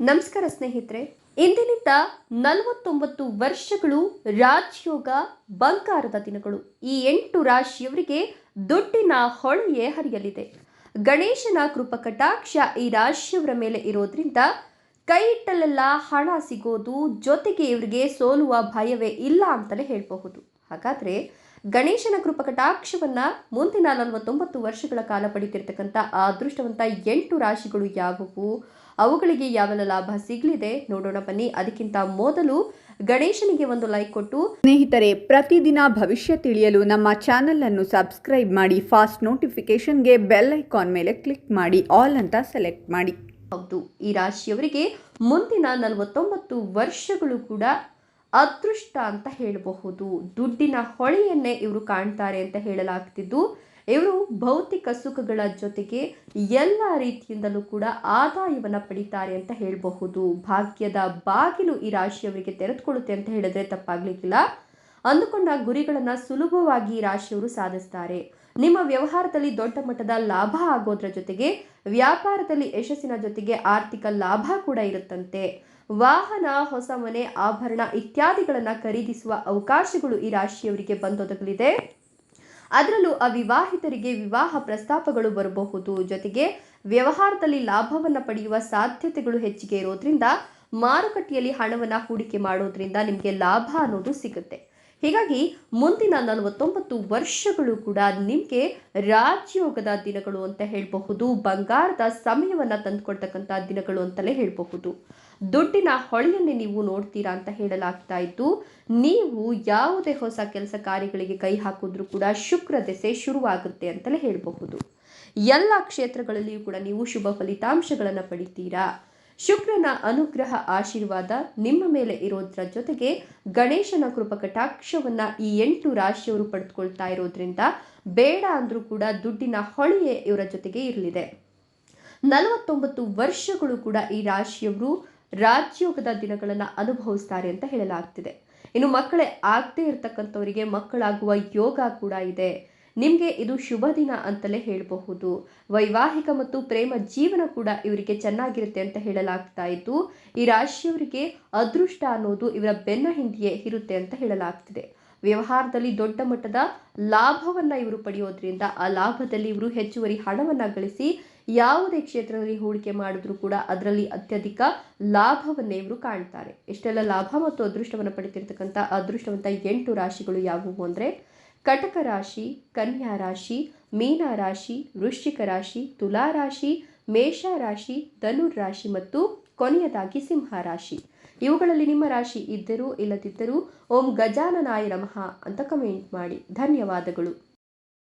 ನಮಸ್ಕಾರ ಸ್ನೇಹಿತರೆ. ಇಂದಿನಿಂದ ನಲವತ್ತೊಂಬತ್ತು ವರ್ಷಗಳು ರಾಜಯೋಗ ಬಂಗಾರದ ದಿನಗಳು. ಈ ಎಂಟು ರಾಶಿಯವರಿಗೆ ದುಡ್ಡಿನ ಹೊಳೆಯೇ ಹರಿಯಲಿದೆ. ಗಣೇಶನ ಕೃಪಕಟಾಕ್ಷ ಈ ರಾಶಿಯವರ ಮೇಲೆ ಇರೋದ್ರಿಂದ ಕೈ ಇಟ್ಟಲೆಲ್ಲ ಹಣ ಸಿಗೋದು, ಜೊತೆಗೆ ಇವರಿಗೆ ಸೋಲುವ ಭಯವೇ ಇಲ್ಲ ಅಂತಲೇ ಹೇಳಬಹುದು. ಹಾಗಾದ್ರೆ ಗಣೇಶನ ಕೃಪಕಟಾಕ್ಷವನ್ನ ಮುಂದಿನ ನಲವತ್ತೊಂಬತ್ತು ವರ್ಷಗಳ ಕಾಲ ಪಡಿತಿರ್ತಕ್ಕಂಥ ಅದೃಷ್ಟವಂತ ಎಂಟು ರಾಶಿಗಳು ಯಾವುವು? ಅವುಗಳಿಗೆ ಯಾವೆಲ್ಲ ಲಾಭ ಸಿಗಲಿದೆ ನೋಡೋಣ ಬನ್ನಿ. ಅದಕ್ಕಿಂತ ಮೊದಲು ಗಣೇಶನಿಗೆ ಒಂದು ಲೈಕ್ ಕೊಟ್ಟು. ಸ್ನೇಹಿತರೆ ಪ್ರತಿದಿನ ಭವಿಷ್ಯ ತಿಳಿಯಲು ನಮ್ಮ ಚಾನೆಲ್ ಅನ್ನು ಸಬ್ಸ್ಕ್ರೈಬ್ ಮಾಡಿ ಫಾಸ್ಟ್ ನೋಟಿಫಿಕೇಶನ್ಗೆ ಬೆಲ್ ಐಕಾನ್ ಮೇಲೆ ಕ್ಲಿಕ್ ಮಾಡಿ ಆಲ್ ಅಂತ ಸೆಲೆಕ್ಟ್ ಮಾಡಿ. ಹೌದು ಈ ರಾಶಿಯವರಿಗೆ ಮುಂದಿನ ನಲವತ್ತೊಂಬತ್ತು ವರ್ಷಗಳು ಕೂಡ ಅದೃಷ್ಟ ಅಂತ ಹೇಳಬಹುದು. ದುಡ್ಡಿನ ಹೊಳೆಯನ್ನೇ ಇವರು ಕಾಣ್ತಾರೆ ಅಂತ ಹೇಳಲಾಗ್ತಿದ್ದು. ಇವರು ಭೌತಿಕ ಸುಖಗಳ ಜೊತೆಗೆ ಎಲ್ಲ ರೀತಿಯಿಂದಲೂ ಕೂಡ ಆದಾಯವನ್ನು ಪಡಿತಾರೆ ಅಂತ ಹೇಳಬಹುದು. ಭಾಗ್ಯದ ಬಾಗಿಲು ಈ ರಾಶಿಯವರಿಗೆ ತೆರೆದುಕೊಳ್ಳುತ್ತೆ ಅಂತ ಹೇಳಿದ್ರೆ ತಪ್ಪಾಗ್ಲಿಕ್ಕಿಲ್ಲ. ಅಂದುಕೊಂಡ ಗುರಿಗಳನ್ನು ಸುಲಭವಾಗಿ ಈ ರಾಶಿಯವರು ಸಾಧಿಸ್ತಾರೆ. ನಿಮ್ಮ ವ್ಯವಹಾರದಲ್ಲಿ ದೊಡ್ಡ ಮಟ್ಟದ ಲಾಭ ಆಗೋದ್ರ ಜೊತೆಗೆ ವ್ಯಾಪಾರದಲ್ಲಿ ಯಶಸ್ಸಿನ ಜೊತೆಗೆ ಆರ್ಥಿಕ ಲಾಭ ಕೂಡ ಇರುತ್ತಂತೆ. ವಾಹನ, ಹೊಸ ಮನೆ, ಆಭರಣ ಇತ್ಯಾದಿಗಳನ್ನು ಖರೀದಿಸುವ ಅವಕಾಶಗಳು ಈ ರಾಶಿಯವರಿಗೆ ಬಂದೊದಗಲಿದೆ. ಅದರಲ್ಲೂ ಅವಿವಾಹಿತರಿಗೆ ವಿವಾಹ ಪ್ರಸ್ತಾಪಗಳು ಬರಬಹುದು. ಜೊತೆಗೆ ವ್ಯವಹಾರದಲ್ಲಿ ಲಾಭವನ್ನು ಪಡೆಯುವ ಸಾಧ್ಯತೆಗಳು ಹೆಚ್ಚಿಗೆ ಇರೋದ್ರಿಂದ ಮಾರುಕಟ್ಟೆಯಲ್ಲಿ ಹಣವನ್ನು ಹೂಡಿಕೆ ಮಾಡೋದ್ರಿಂದ ನಿಮಗೆ ಲಾಭ ಅನ್ನೋದು ಸಿಗುತ್ತೆ. ಹೀಗಾಗಿ ಮುಂದಿನ ನಲವತ್ತೊಂಬತ್ತು ವರ್ಷಗಳು ಕೂಡ ನಿಮಗೆ ರಾಜಯೋಗದ ದಿನಗಳು ಅಂತ ಹೇಳಬಹುದು, ಬಂಗಾರದ ಸಮಯವನ್ನು ತಂದುಕೊಡ್ತಕ್ಕಂಥ ದಿನಗಳು ಅಂತಲೇ ಹೇಳಬಹುದು. ದುಡ್ಡಿನ ಹೊಳೆಯನ್ನೇ ನೀವು ನೋಡ್ತೀರಾ ಅಂತ ಹೇಳಲಾಗ್ತಾ ಇತ್ತು ನೀವು ಯಾವುದೇ ಹೊಸ ಕೆಲಸ ಕಾರ್ಯಗಳಿಗೆ ಕೈ ಹಾಕಿದ್ರೂ ಕೂಡ ಶುಕ್ರ ದೆಸೆ ಶುರುವಾಗುತ್ತೆ ಅಂತಲೇ ಹೇಳಬಹುದು. ಎಲ್ಲ ಕ್ಷೇತ್ರಗಳಲ್ಲಿಯೂ ಕೂಡ ನೀವು ಶುಭ ಫಲಿತಾಂಶಗಳನ್ನು ಪಡಿತೀರಾ? ಶುಕ್ರನ ಅನುಗ್ರಹ ಆಶೀರ್ವಾದ ನಿಮ್ಮ ಮೇಲೆ ಇರೋದ್ರ ಜೊತೆಗೆ ಗಣೇಶನ ಕೃಪ ಕಟಾಕ್ಷವನ್ನ ಈ ಎಂಟು ರಾಶಿಯವರು ಪಡೆದುಕೊಳ್ತಾ ಇರೋದ್ರಿಂದ ಬೇಡ ಅಂದ್ರೂ ಕೂಡ ದುಡ್ಡಿನ ಹೊಳೆಯೇ ಇವರ ಜೊತೆಗೆ ಇರಲಿದೆ. ನಲವತ್ತೊಂಬತ್ತು ವರ್ಷಗಳು ಕೂಡ ಈ ರಾಶಿಯವರು ರಾಜ್ಯೋಗದ ದಿನಗಳನ್ನು ಅನುಭವಿಸ್ತಾರೆ ಅಂತ ಹೇಳಲಾಗ್ತಿದೆ. ಇನ್ನು ಮಕ್ಕಳೇ, ಆಗದೇ ಇರತಕ್ಕಂಥವರಿಗೆ ಮಕ್ಕಳಾಗುವ ಯೋಗ ಕೂಡ ಇದೆ. ನಿಮಗೆ ಇದು ಶುಭ ದಿನ ಅಂತಲೇ ಹೇಳಬಹುದು. ವೈವಾಹಿಕ ಮತ್ತು ಪ್ರೇಮ ಜೀವನ ಕೂಡ ಇವರಿಗೆ ಚೆನ್ನಾಗಿರುತ್ತೆ ಅಂತ ಹೇಳಲಾಗ್ತಾ ಇತ್ತು ಈ ರಾಶಿಯವರಿಗೆ ಅದೃಷ್ಟ ಅನ್ನೋದು ಇವರ ಬೆನ್ನ ಹಿಂದೆಯೇ ಇರುತ್ತೆ ಅಂತ ಹೇಳಲಾಗ್ತಿದೆ. ವ್ಯವಹಾರದಲ್ಲಿ ದೊಡ್ಡ ಮಟ್ಟದ ಲಾಭವನ್ನು ಇವರು ಪಡೆಯೋದ್ರಿಂದ ಆ ಲಾಭದಲ್ಲಿ ಇವರು ಹೆಚ್ಚುವರಿ ಹಣವನ್ನು ಗಳಿಸಿ ಯಾವುದೇ ಕ್ಷೇತ್ರದಲ್ಲಿ ಹೂಡಿಕೆ ಮಾಡಿದ್ರೂ ಕೂಡ ಅದರಲ್ಲಿ ಅತ್ಯಧಿಕ ಲಾಭವನ್ನೇ ಇವರು ಕಾಣ್ತಾರೆ. ಇಷ್ಟೆಲ್ಲ ಲಾಭ ಮತ್ತು ಅದೃಷ್ಟವನ್ನು ಪಡೆದಿರತಕ್ಕಂಥ ಅದೃಷ್ಟವಂತ ಎಂಟು ರಾಶಿಗಳು ಯಾವುವು ಅಂದರೆ ಕಟಕ ರಾಶಿ, ಕನ್ಯಾ ರಾಶಿ, ಮೀನ ರಾಶಿ, ವೃಶ್ಚಿಕ ರಾಶಿ, ತುಲಾ ರಾಶಿ, ಮೇಷ ರಾಶಿ, ಧನುರ್ ರಾಶಿ ಮತ್ತು ಕೊನೆಯದಾಗಿ ಸಿಂಹ ರಾಶಿ. ಇವುಗಳಲ್ಲಿ ನಿಮ್ಮ ರಾಶಿ ಇದ್ದರೂ ಇಲ್ಲದಿದ್ದರೂ ಓಂ ಗಜಾನನಾಯ ನಮಃ ಅಂತ ಕಮೆಂಟ್ ಮಾಡಿ. ಧನ್ಯವಾದಗಳು.